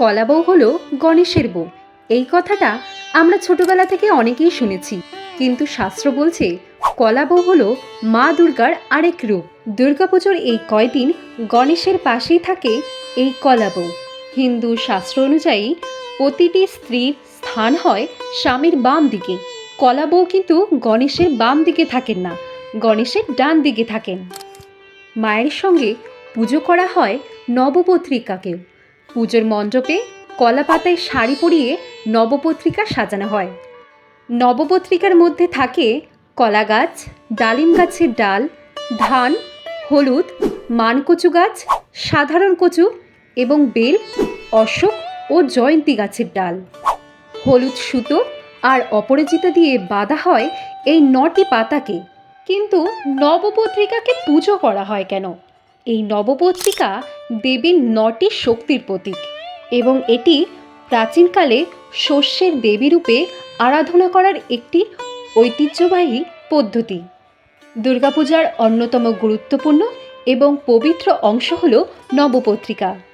কলা বউ হলো গণেশের বউ। এই কথাটা আমরা ছোটবেলা থেকে অনেকেই শুনেছি। কিন্তু শাস্ত্র বলছে, কলা বউ হলো মা দুর্গার আরেক রূপ। দুর্গাপুজোর এই কয়দিন গণেশের পাশেই থাকে এই কলা বউ। হিন্দু শাস্ত্র অনুযায়ী প্রতিটি স্ত্রীর স্থান হয় স্বামীর বাম দিকে। কলা বউ কিন্তু গণেশের বাম দিকে থাকেন না, গণেশের ডান দিকে থাকেন। মায়ের সঙ্গে পুজো করা হয় নবপত্রিকাকেও। পুজোর মণ্ডপে কলা পাতায় শাড়ি পরিয়ে নবপত্রিকা সাজানো হয়। নবপত্রিকার মধ্যে থাকে কলা গাছ, ডালিম গাছের ডাল, ধান, হলুদ, মানকচু গাছ, সাধারণ কচু এবং বেল, অশোক ও জয়ন্তী গাছের ডাল। হলুদ সুতো আর অপরাজিতা দিয়ে বাঁধা হয় এই নটি পাতাকে। কিন্তু নবপত্রিকাকে পুজো করা হয় কেন? এই নবপত্রিকা দেবীর নটি শক্তির প্রতীক এবং এটি প্রাচীনকালে শস্যের দেবী রূপে আরাধনা করার একটি ঐতিহ্যবাহী পদ্ধতি। দুর্গাপূজার অন্যতম গুরুত্বপূর্ণ এবং পবিত্র অংশ হল নবপত্রিকা।